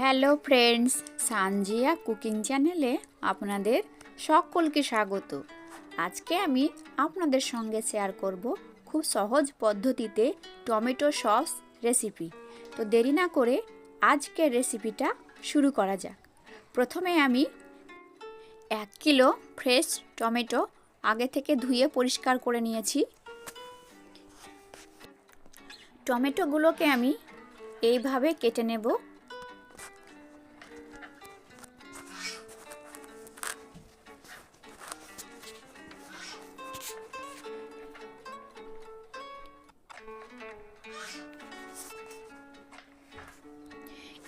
Hello friends Sanjia cooking চ্যানেলে আপনাদের সকলকে স্বাগত। আজকে আমি আপনাদের সঙ্গে শেয়ার করব খুব সহজ পদ্ধতিতে টমেটো সস রেসিপি তো দেরি না করে আজকের রেসিপিটা শুরু করা যাক। প্রথমে আমি এক কিলো ফ্রেশ টমেটো আগে থেকে ধুয়ে পরিষ্কার করে নিয়েছি। টমেটোগুলোকে আমি এইভাবে কেটে নেব।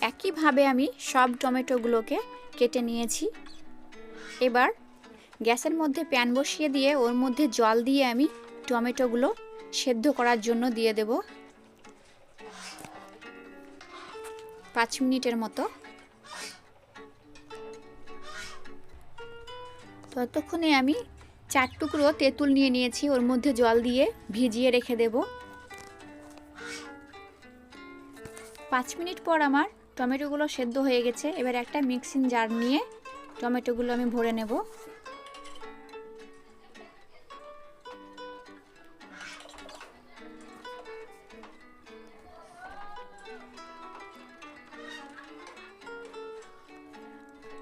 একইভাবে আমি সব টমেটোগুলোকে কেটে নিয়েছি। এবার গ্যাসের মধ্যে প্যান বসিয়ে দিয়ে ওর মধ্যে জল দিয়ে আমি টমেটোগুলো সেদ্ধ করার জন্য দিয়ে দেব। পাঁচ মিনিটের মতো। ততক্ষণে আমি চার টুকরো তেঁতুল নিয়ে নিয়েছি, ওর মধ্যে জল দিয়ে ভিজিয়ে রেখে দেব। পাঁচ মিনিট পর আমার টমেটোগুলো সেদ্ধ হয়ে গেছে। এবার একটা মিক্সিং জার নিয়ে টমেটোগুলো আমি ভরে নেব।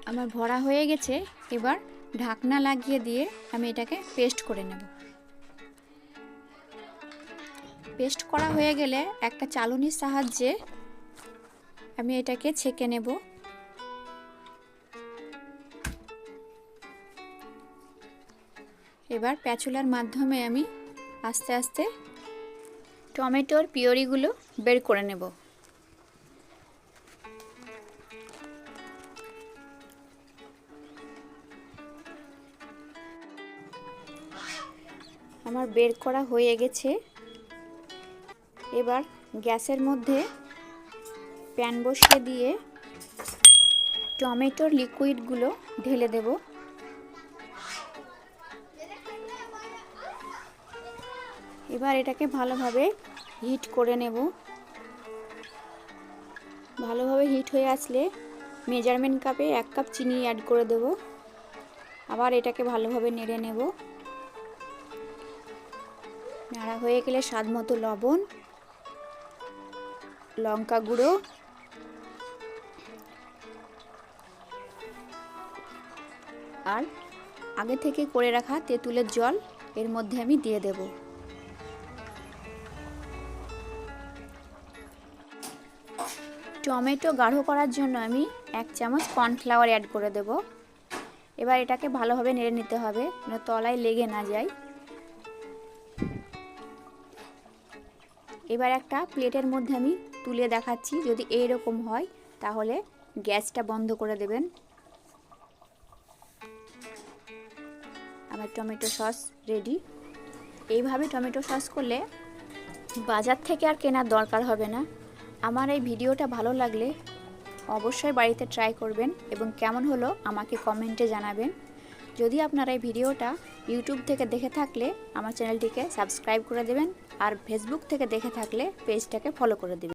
আমার ভরা হয়ে গেছে। এবার ঢাকনা লাগিয়ে দিয়ে আমি এটাকে পেস্ট করে নেব। পেস্ট করা হয়ে গেলে একটা চালুনির সাহায্যে আমি এটাকে ছেঁকে নেব। এবার প্যাচুলার মাধ্যমে আমি আস্তে আস্তে টমেটোর পিওরিগুলো বের করে নেব। আমার বের করা হয়ে গেছে। এবার গ্যাসের মধ্যে প্যান বসিয়ে দিয়ে টমেটোর লিকুইডগুলো ঢেলে দেব। এবার এটাকে ভালোভাবে হিট করে নেব। ভালোভাবে হিট হয়ে আসলে মেজারমেন্ট কাপে এক কাপ চিনি অ্যাড করে দেব। আবার এটাকে ভালোভাবে নেড়ে নেব। নাড়া হয়ে গেলে স্বাদ মতো লবণ, লঙ্কা গুঁড়ো আর আগে থেকে করে রাখা তেঁতুলের জল এর মধ্যে আমি দিয়ে দেব। টমেটো গাঢ় করার জন্য আমি এক চামচ কর্নফ্লাওয়ার অ্যাড করে দেব। এবার এটাকে ভালোভাবে নেড়ে নিতে হবে তলায় লেগে না যায়। এবার একটা প্লেটের মধ্যে আমি তুলে দেখাচ্ছি, যদি এইরকম হয়, তাহলে গ্যাসটা বন্ধ করে দেবেন। আমার টমেটো সস রেডি এইভাবে টমেটো সস করলে বাজার থেকে আর কেনার দরকার হবে না। আমার এই ভিডিওটা ভালো লাগলে অবশ্যই বাড়িতে ট্রাই করবেন এবং কেমন হলো আমাকে কমেন্টে জানাবেন। যদি আপনারা এই ভিডিওটা ইউটিউব থেকে দেখে থাকলে আমার চ্যানেলটিকে সাবস্ক্রাইব করে দেবেন আর ফেসবুক থেকে দেখে থাকলে পেজটাকে ফলো করে দেবেন।